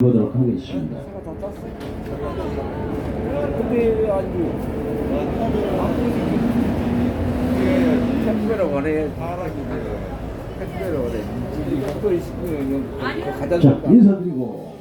보도록 하겠습니다. 아주 택배로 가네 택배로 가장 자, 인사드리고.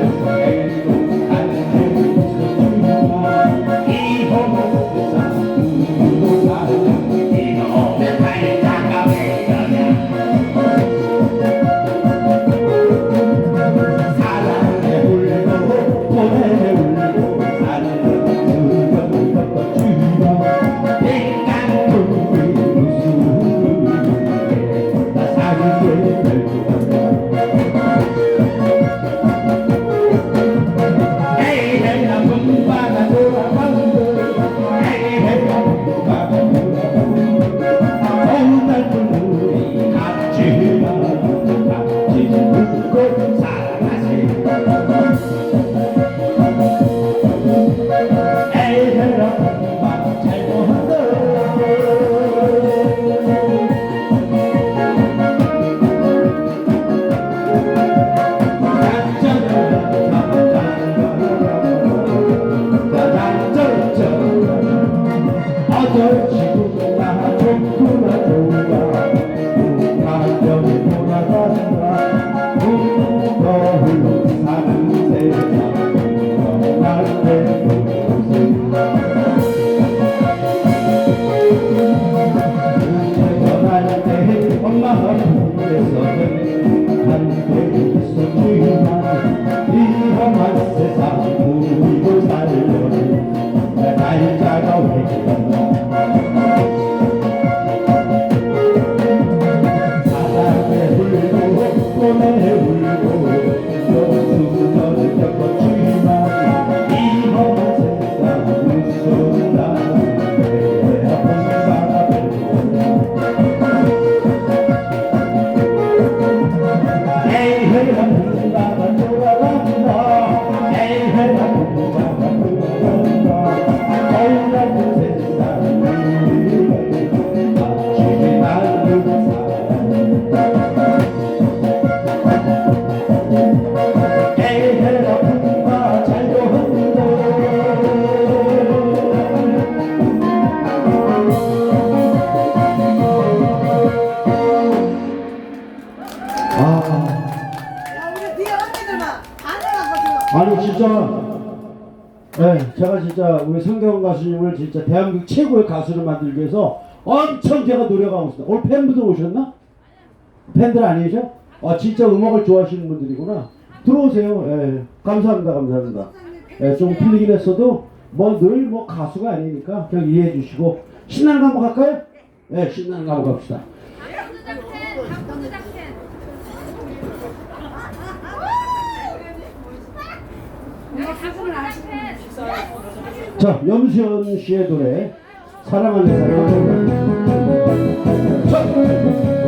엄마 우리 성경 가수님을 진짜 대한민국 최고의 가수를 만들기 위해서 엄청 제가 노력하고 있습니다. 오늘 팬분들 오셨나? 팬들 아니죠? 아 진짜 음악을 좋아하시는 분들이구나. 들어오세요. 예, 감사합니다, 감사합니다. 예, 좀 풀리긴 했어도 뭐늘뭐 가수가 아니니까 그냥 이해해 주시고 신나는 거 한번 갈까요? 예, 신나는 거 한번 갑시다. 자, 염수연 씨의 노래 사랑하는 사람. 자.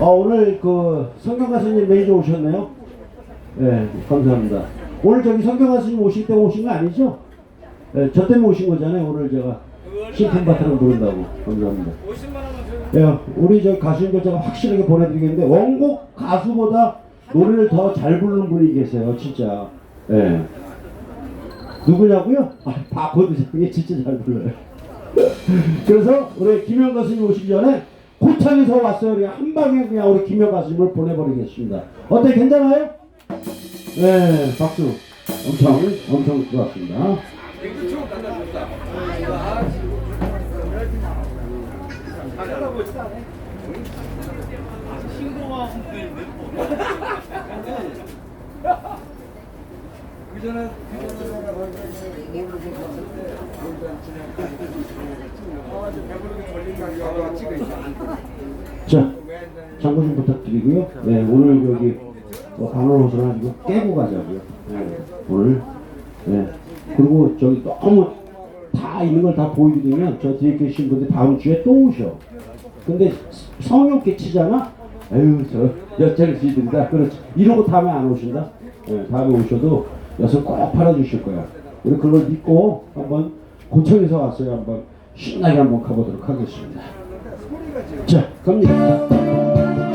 아 오늘 그 성경 가수님 매니저 오셨네요 네 감사합니다 오늘 저기 성경 가수님 오실 때 오신 거 아니죠? 네, 저 때문에 오신 거잖아요 오늘 제가 신품 바탕을 부른다고 감사합니다 50만 원만 줘. 예, 우리 저 가수님들 제가 확실하게 보내드리겠는데 원곡 가수보다 노래를 더 잘 부르는 분이 계세요, 진짜. 예. 누구냐고요? 아, 바코드 장이 진짜 잘 불러요. 그래서 우리 김영 가수님 오시기 전에 고창에서 왔어요. 우리 한 방에 그냥 우리 김영 가수님을 보내버리겠습니다. 어때 괜찮아요? 네, 박수. 엄청 엄청 좋았습니다. 이거 자, 참고 좀 부탁드리고요. 네, 오늘 여기 뭐 방울옷을 가지고 깨고 가자고요. 네, 오늘. 네. 그리고 저기 너무 다 있는 걸다 되면 저 뒤에 계신 분들 다음 주에 또 오셔. 근데 성의 없게 치잖아? 에휴, 저 여자를 지든다. 그렇지. 이러고 다음에 안 오신다? 네, 다음에 오셔도 여기서 꼭 팔아주실 거야. 우리 그걸 믿고 한번 고청에서 왔어요. 한번 신나게 한번 가보도록 하겠습니다. 자, 갑니다.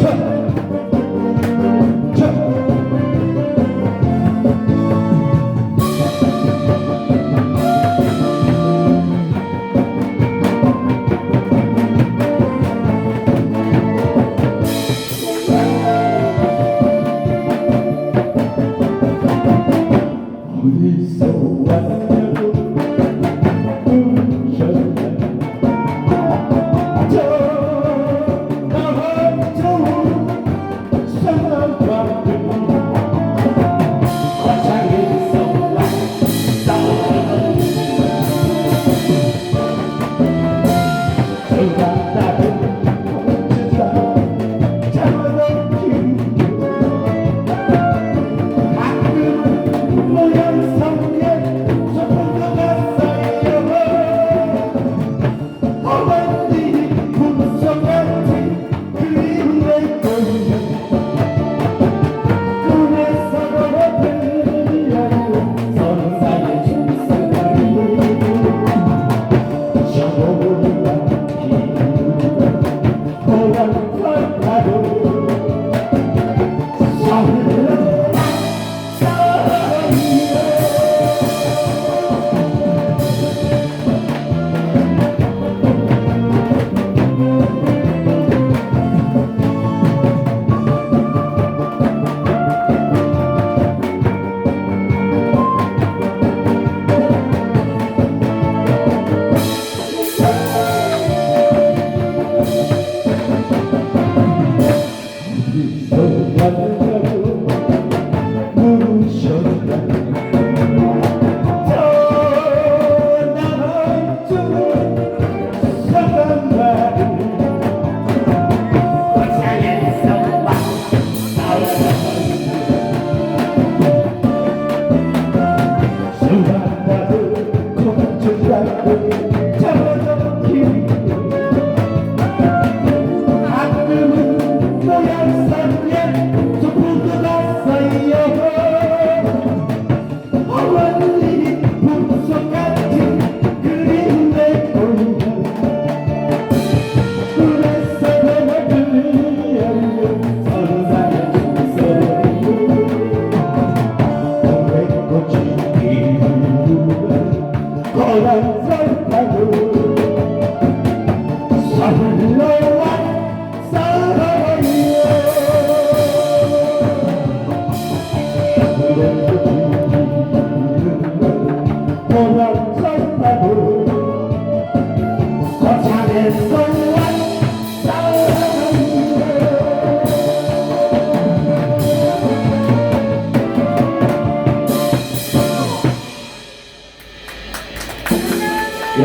고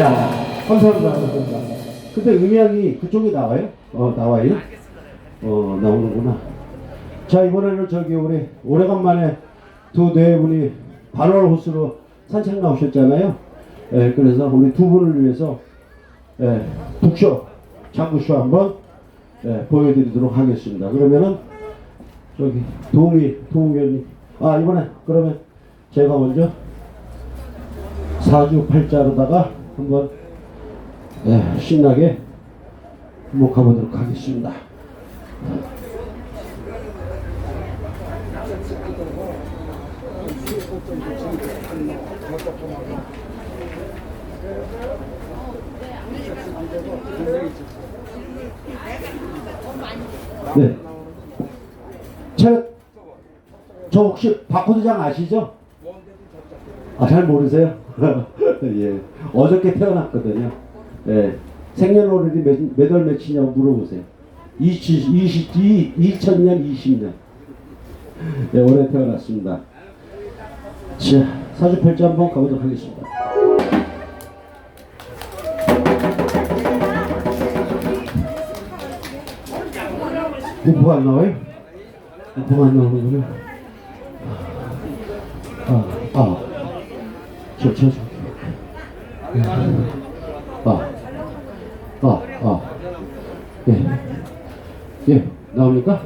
야, 감사합니다. 감사합니다. 근데 음향이 그쪽에 나와요? 어, 나와요? 어, 나오는구나. 자, 이번에는 저기 우리 오래간만에 두 네 분이 발월 호수로 산책 나오셨잖아요. 예, 그래서 우리 두 분을 위해서 예, 북쇼, 장구쇼 한번 예, 보여드리도록 하겠습니다. 그러면은 저기 도우미, 도우견이 아 이번에 그러면 제가 먼저 사주 팔자로다가 한번 예, 신나게 한번 가보도록 하겠습니다. 네. 저, 저 혹시 박호도장 아시죠? 아, 잘 모르세요? 예. 어저께 태어났거든요. 예. 생년월일이 몇, 몇월 며칠이냐고 물어보세요. 20, 20, 2000년, 20년. 예, 올해 태어났습니다. 자, 사주팔자 한번 가보도록 하겠습니다. 공포가 안 나와요? 공포가 안 나오는구나. 아, 아. 저, 저, 저. 아, 아, 아. 예. 예, 나옵니까?